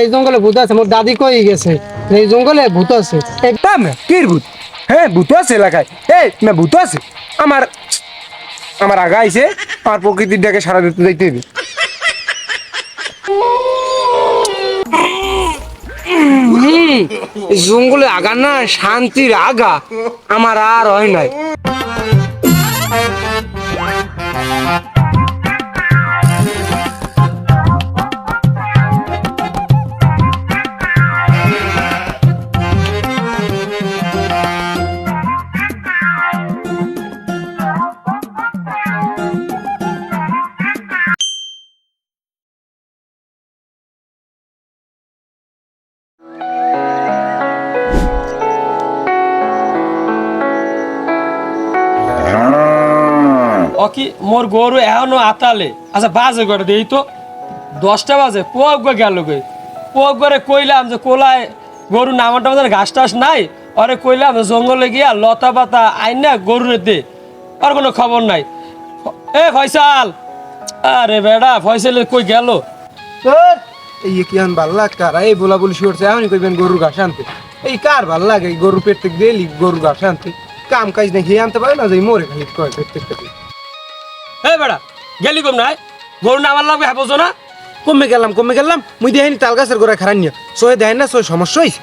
এই জঙ্গলে ভূত আছে মোর দাদি কই গেছে? এই জঙ্গলে ভূত আছে। একদম কির ভূত? হ্যাঁ ভূত আছে এলাকায়। এই না ভূত আছে। আমার আমার আগা আইছে আমার প্রকৃতির ডাকে সারা দিতে যাইতে হবে জঙ্গলে আগা না শান্তির আগা আমার আর হয় নাই। মোর গরু এখনও আতালে। আচ্ছা বাজে করে দেই তো। দশটা বাজে। পোয়াক গেল গে পোয়াক করে কইলাম যে, কোলায় গরু নামার টামার ঘাস টাস নাই। অরে কইলাম জঙ্গলে গিয়া লতা পাতা আইন না গরুরে দে। আর কোনো খবর নাই। এ ফয়সাল! আরে বেড়া, ফয়সালে কই গেল? এই কি আন ভালো লাগ কার এই বলা বলি শুরছে আমি কইবেন গরুর ঘাস আনতে। এই কার ভালো লাগে? গরু পেট থেকে দিলি গরুর ঘাস আনতে। কাম কাজ দেখি আনতে পারে না যে মরে খালি কয় প্রত্যেকটা দিন। এ বেড়া গেলি কম নাই? গরু নামার লাগবে হ্যাঁ বোঝো না? কমে গেলাম কমে গেলাম। মুই দেখাইনি তাল গাছের গোড়া খারান নিয়ে। সহে দেয় না সহে সমস্যা হয়েছে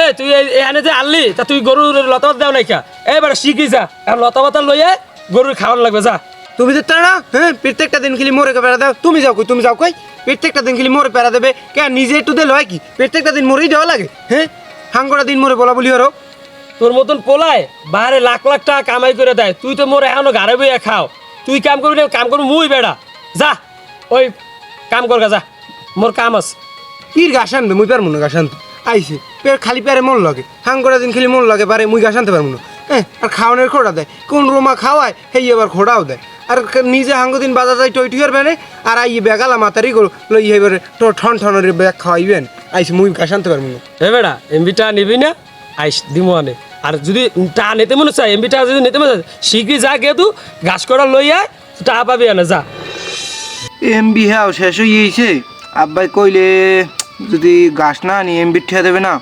এ তুই এখানে যে আনলি তা তুই গরুর লতা পাতা দেও নাই কা এ বেড়া শিখি যা। আর লতা পাতা লইয়ে গরুর খাওয়ান লাগবে যা। তুমি তো না হ্যাঁ প্রত্যেকটা দিন খালি মরে পেড়া দাও। তুমি যাও কই তুমি যাও কই। প্রত্যেকটা দিন খালি মরে পেড়া দেবে। কে নিজে একটু দিলে হয় কি? প্রত্যেকটা দিন মরেই দেওয়া লাগে হ্যাঁ? হাঙ্গড়া দিন মরে বলা বলি হরো। তোর মতন পোলায় বাইরে লাখ লাখ টাকা কামাই করে দেয়। তুই তো মোর এখনও ঘরে বইয়া খাও। তুই কাম করবি না কাম করবি মুই বেড়া। যা ওই কাম কর গা, যা। মোর কাম আছে। কির ঘাস আনবে মুই পারব না ঘাস আনতে আইসে পের খালি পেরে মন লাগে। হাঙ্গড়া দিন খালি মন লাগে পারে মুই ঘাস আনতে পারব না। হ্যাঁ আর খাওয়ানোর খোড়া দেয়। কোন রোমা খাওয়ায় সেই আবার খোড়াও দেয়। আর নিজে হাঙ্গ দিন বাজার যাই টই টুইয়ার বেনে আর আই বেগালা মাতারি গো লই এবারে তো ঠন ঠনের ব্যাগ খাওয়াইবেন। আইসে মুই ঘাস আনতে পারব না। হে বেড়া এমবিটা নিবি না? আইস দিমো আনে। আর যদি টা নিতে মনে চাই এমবিটা যদি নিতে মনে চায় শিগগিরি যা গে তু ঘাস করা লইয়া টাকা পাবি না যা। এমবি হ্যাঁ শেষ গিয়েছে। আব্বাই কইলে, যদি গাছ না আনি, এমবি ঠিয়া দেবে না।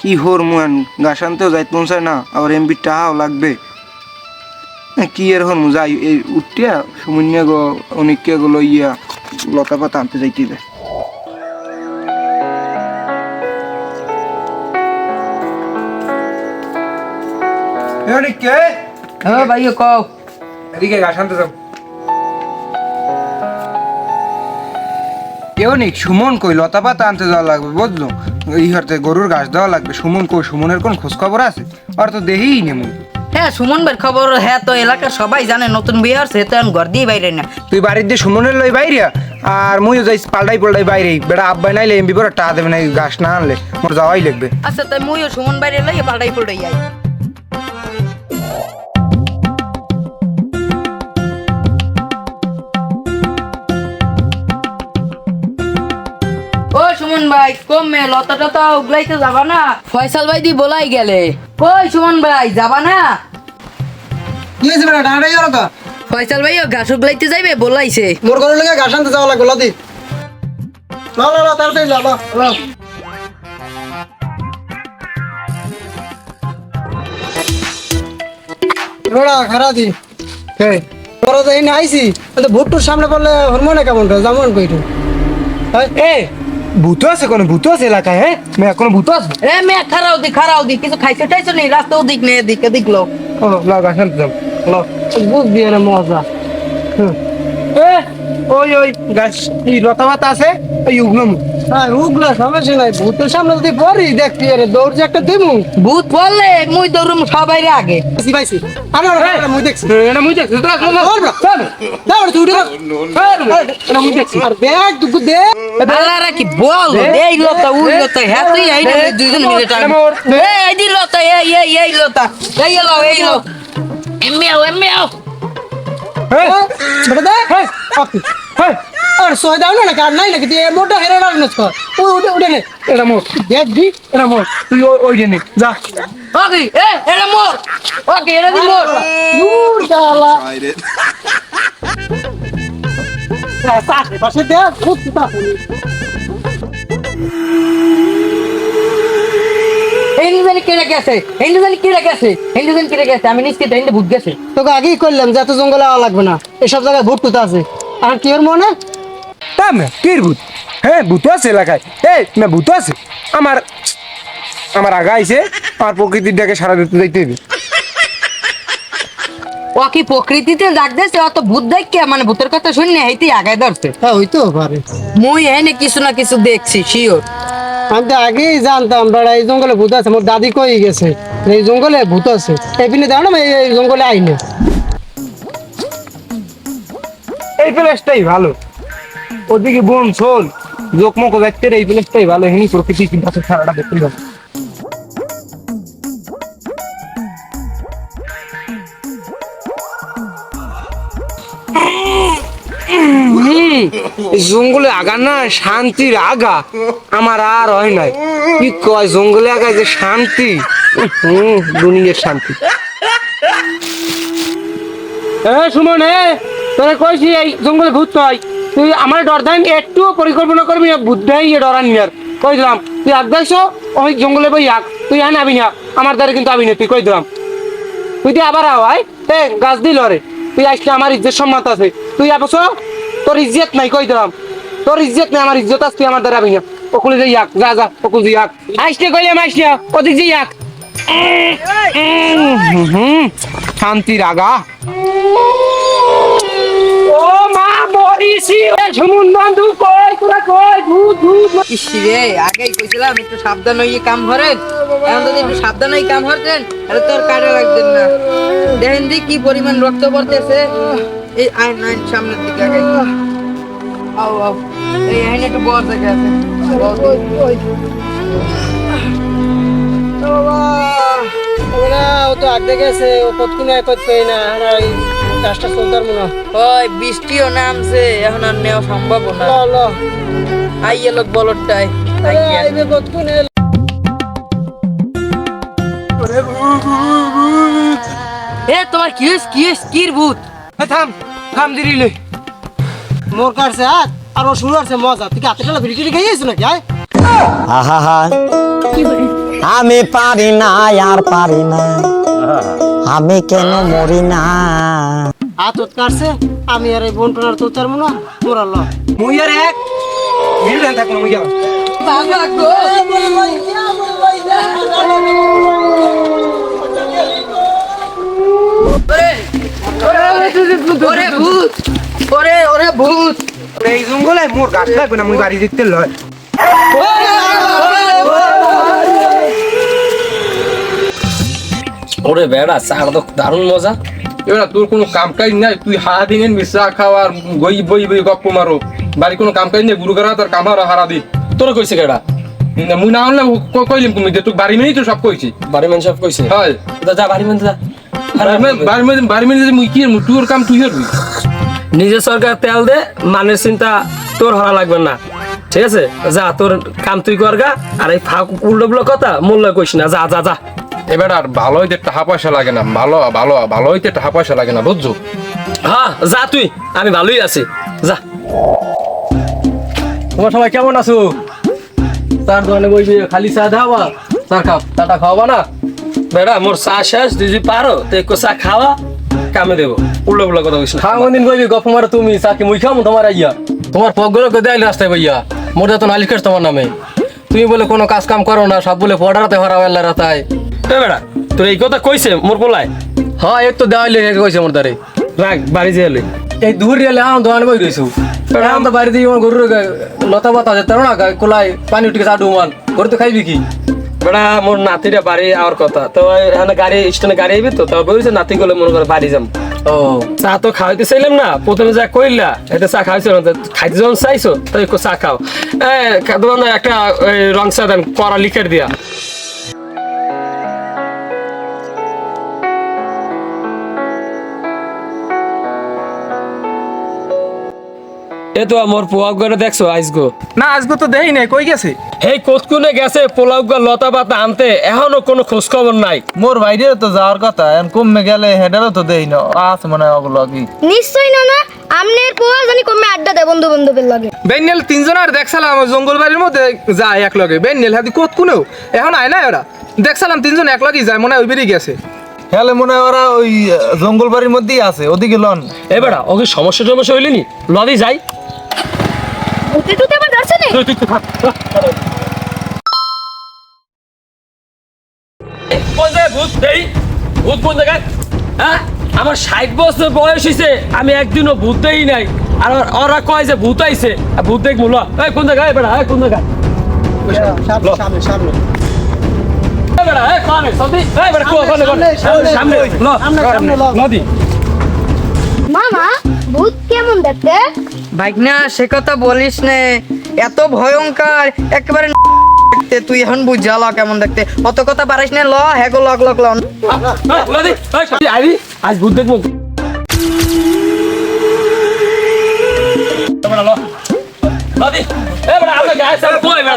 কি হোর মুয়ান, গাছ আনতেও মন চায় না, আবার এমবি টাহাও লাগবে। কি এর মু, যাই, এই উঠিয়া সুমন্য গো অনেককে গুলো ইয়া লতা পাতা আনতে যাইতে অনেককে হ্যাঁ ভাইও কও। এদিকে ঘাস আনতে যাও। কেউ নেই সুমন কই লতা পাতা আনতে যাওয়া লাগবে বুঝলো? এই গরুর ঘাস দেওয়া লাগবে সুমন কই সুমনের কোন খোঁজ খবর আছে? আর তো দেহিই নে মুই। হ্যাঁ সুমন ভাইয়ের খবর হ্যাঁ তো এলাকার সবাই জানে নতুন বিয়ে হচ্ছে তো এখন ঘর দিয়ে বাইরে না। তুই বাড়ির দিয়ে সুমনের লই বাইরে আর মুইও যাই পাল্টাই পাল্টাই বাইরে বেটা আব্বাই নাইলে এমবি পরে টা দেবে না ঘাস না আনলে মোর যাওয়াই লাগবে। আচ্ছা তাই মুইও সুমন বাইরে লই পাল্টাই পাল্টাই যাই সুমন ভাই কমে লতাটা তো উগলাইতে যাবা না। ফয়সাল ভাই দি বলাই গেলে। কই সুমন ভাই যাবা না? কি হয়েছে বেটা ডাঁড়াই যাও তো। ফয়সাল ভাই ঘাস উগলাইতে যাইবে বলাইছে। মোর ঘরের লেগে ঘাস আনতে যাওয়া লাগবে লদি ল ল ল তাড়াতাড়ি ল রোড়া খারা দি। তোরা তো ভুট্টুর সামনে পড়লে হরমোনে কেমন যেমন কইটু। এ ভূত আছে কোনো? ভূত আছে এলাকায় হ্যাঁ? মেয়া কোনো ভূত আছে? এ মে খারাও দি খারাও দি কিছু খাইছে টাইছো নেই? রাস্তা ওদিক নে এদিক এদিক লোক ও ল ঘাস আনতে যাও। ল বুঝবি না মজা। এ ওই ওই গাছ এই লতা পাতা আছে? ওই উগনম হ্যাঁ উগলা সমস্যা নাই। ভূতের সামনে যদি পড়ি দেখতি আরে দৌড় যে একটা দিমু। ভূত বললে মুই দৌড়ুম সবাই আগে। পাইছি পাইছি। আমার এটা মুই দেখছি। এটা মুই দেখছি তো ধর চল। দাও তুই উঠে দাও। মুই দেখছি। আর ব্যাগ দুগু দে আল্লাহ রাখি বল? এই লতা ওই লতা হ্যাঁ তুই এই দুইজন মিলে এই লতা এই এই এই লতা এই লো এই বেটা দে? ওকে হ্যাঁ? আর সয় দাও না নাকি আর নাই নাকি? মোটা হেরে না নস কর। ও উঠে উঠে নে। এটা মোর। দেখ দি এটা মোর। তুই ওই ওই জেনে যা। ওকে এ এরা মোর। ওকে এরা দি মোর। দূর শালা পাশে দে খুব হিন্দু জানি কে রেখে আছে হিন্দু জানি কে রেখে আছে হিন্দু জানি কে রেখে আমি নিশ্চিত হিন্দু ভূত গেছে। তোকে আগেই করলাম যে এত জঙ্গলে আওয়া লাগবে না। এসব জায়গায় ভূত টুত আছে। আর কি ওর মনে? তা কির ভূত? হ্যাঁ ভূত আছে এলাকায়। এই না ভূত আছে। আমার আমার আগা আইছে আমার প্রকৃতির ডাকে সারা দিতে যাইতে হবে ও কি প্রকৃতিতে ডাক দিয়েছে? অত ভূত দেখকে মানে ভূতের কথা শুনে হেইতেই আগায় ধরছে। হ্যাঁ হইতেও পারে। মুই এনে কিছু না কিছু দেখছি শিওর আমি তো আগেই জানতাম এই জঙ্গলে ভূত আছে, মোর দাদি কই গেছে? এই জঙ্গলে ভূত আছে। এই পিনে দাও না এই জঙ্গলে আইনে। এই প্লেসটাই ভালো। ওদিকে বন শোল লোকমুখ ব্যক্তির এই প্লেসটাই ভালো। হিনি প্রকৃতি চিন্তা সারাটা দেখতে যাব জঙ্গলে আগা না শান্তির আগা। আমার আর হয় নাই। কি কয়, জঙ্গলে আগা যে শান্তি? হুম, দুনিয়ার শান্তি। সুমন তোরে কইছি, এই জঙ্গলে ভূত নয় তুই আমার ডর দেন একটু পরিকল্পনা করবি ডরান নিয়ার কই দিলাম, তুই আগ যাইছ ওই জঙ্গলে বই তুই আন আবি না, আমার দ্বারা কিন্তু আবি না, তুই কই দিলাম। তুই আবার আওয়াই এ, গাছ দিল রে তুই আসলে আমার ইজ্জত সম্মান আছে। তুই আবছ? তোর ইজ্জত নাই, কই দিলাম? তোর ইজ্জত নাই, আমার ইজ্জত আছে, তুই আমার দ্বারা না ওকুলে যাই আক, যা যা ওকুল যাই আক। আসলে কইলাম আসলে ওদিক যাই আক। হুম শান্তির আগা ও মা মরিসি এ ঝুমুন বন্ধু, কই তোরা, কই? ইসি রে, আগেই কইছিলাম, একটু সাবধান কাম করেন। এখন যদি একটু সাবধান কাম করতেন তাহলে তোর কাজে লাগতেন না। দেখেন দি কি পরিমাণ রক্ত পড়তেছে। এই আইন আইন সামনের দিকে আগাই। আও আও। এই আইন একটু বড় জায়গা আছে ও তো আগে গেছে ও কতক্ষণে কত পেয়ে না। আর কাজটা চলতার মনে হয়। ওই বৃষ্টিও নামছে এখন আর নেওয়া সম্ভব না। ল আইয়ে লোক বলটাই আইবে কতক্ষণে এ তোমার কি হইছে? কি কির ভূত? থাম। থাম দিরিলে মোর কাছে হাত আর ও শুরু আছে মজা তুই হাতে টালা ভিড়ি খাইয়েছ নাকি আয় আহা আমি পারি না আর পারি না আমি কেন মরি না হাত ওত কাটছে আমি আর এই বোন টোনার তো তার মনে হয় মোরা ল মুই আর এক ভিড় দেন থাকুন মুই যাও ওরে ভূত ওরে ওরে ভূত। এই জঙ্গলে মোর গাছ লাগবে না মুই বাড়ি দেখতে লয়। ওরে বেড়া চার তো দারুণ মজা। এবার তোর কোনো কাম কাজ নাই তুই হারা দিন মিশা খাওয়া আর গই বই বই গপ্প মারো। বাড়ি কোনো কাম কাজ নেই গুরু করা তোর কামার হারা দি। তোরা কইছে কেডা? মুই না হলে ক- কইলিম তুমি যে তুই বাড়ি মেয়েই তো সব কইছি। বাড়ি মান সব কইছে? হয়। যা যা বাড়ি মান যা। বাড়ি মে- বাড়ি মেয়ে বাড়ি মেয়ে যে মুই কি করব? তোর কাম তুই করবি? নিজে সরকার তেল দে মানের চিন্তা তোর হরা লাগবে না। ঠিক আছে? যা তোর কাম তুই করগা আর এই ফাঁক উল্টো বুলো কথা মূল্য কইস না। যা যা যা। এবার আর ভালো হইতে টাকা পয়সা লাগে না। ভালো ভালো ভালো হইতে টাকা পয়সা লাগে না বুঝছ? হ্যাঁ যা তুই। আমি ভালোই আছি। যা। তোমার সবাই কেমন আছো? তার দোকানে বসে খালি চা খাওয়া চা খাও চাটা খাওয়াবা না? বেড়া মোর চা শেষ যদি পারো তো একটু চা খাওয়া কামে দেবো। উল্টো পুল্লো কথা বলছিস খাওয়া কোনদিন কইবি গপ মারো তুমি চা কি মুই খাব তোমার আইয়া? তোমার পগগুলো কে দেয় রাস্তায় ভাইয়া মোর তো নালিশ করছে তোমার নামে। তুমি বলে কোনো কাজ কাম করো না সব বলে পড়াতে হরা বেলা রাতায় এ বেড়া তোর এই কথা কইছে মোর পোলায়? হ্যাঁ এক তো দেওয়াইলে কইছে মোর দ্বারে। রাখ বাড়ি যেলে এই দূর গেলে আম দোকান বই রইছু আম তো বাড়ি দিয়ে গরুর লতা পাতা যেতে না গা- কোলায় পানি উঠে আডু মান গরু তো খাইবি কি? বেড়া মোর নাতিটা বাড়ি আর কথা। তো এখানে গাড়ি স্টেশনে গাড়ি আইবি তো তো বলছে নাতি গেলে মনে করে বাড়ি যাম। ও চা তো খাওয়াইতে চাইলাম না প্রথমে যা কইলা এটা চা খাওয়াইছিল না, খাইতে যখন চাইছো তো একটু চা খাও। দোকানদার একটা রং চা দেন করা লিখে দিয়া। এ তো মোর পোয়াক করে দেখছ আইসগো। না আজকে তো দেই নাই কই গেছে? এই কতকুনে গেছে পোলাও গা লতা পাতা আনতে? এখনও কোনো খোঁজ খবর নাই। মোর বাইরেও তো যাওয়ার কথা এখন কমে গেলে হেডারও তো দেই না আছে মনে হয় ওগুলো কি নিশ্চয়ই না না আমনের পোয়া জানি কমে আড্ডা দেয় বন্ধু বান্ধবের লাগে। বেন্নেল তিনজন আর দেখছিলাম জঙ্গল বাড়ির মধ্যে যায় এক লগে বেন্নেল হাতি কোত কোনেও এখন আয় না ওরা দেখছিলাম তিনজন এক লগেই যায় মনে হয় ওই বেরিয়ে গেছে। হ্যালে মনে হয় ওরা ওই জঙ্গল বাড়ির মধ্যেই আছে ওদিকে লন। এ বেটা ওকে সমস্যা টমস্যা হইলি নি লদি যাই। ভূতে টুতে আবার ধরছে নে? তুই তুই তুই থাক। কোন জায়গায় ভূত? দেই। ভূত কোন জায়গায়? হ্যাঁ? আমার ষাট বছর বয়স হয়েছে আমি একদিনও ভূত দেই নাই। আর ওরা কয় যে ভূত আইছে। ভূত দেখ মূল কোন জায়গায়? বেড়া কোন জায়গায়? সামনে সামনে সামনে। নদী। মামা ভূত কেমন দেখতে? বাইক সে কথা বলিস নে। এত ভয়ঙ্কর একেবারে দেখতে তুই এখন বুঝাল কেমন দেখতে। অত কথা পারিস না ল হ্যাঁ গো লক লক ল। আইবি আজ ভূত দেখব। ল নদী। এই বেড়া আমরা গায়ে সব কই বেড়া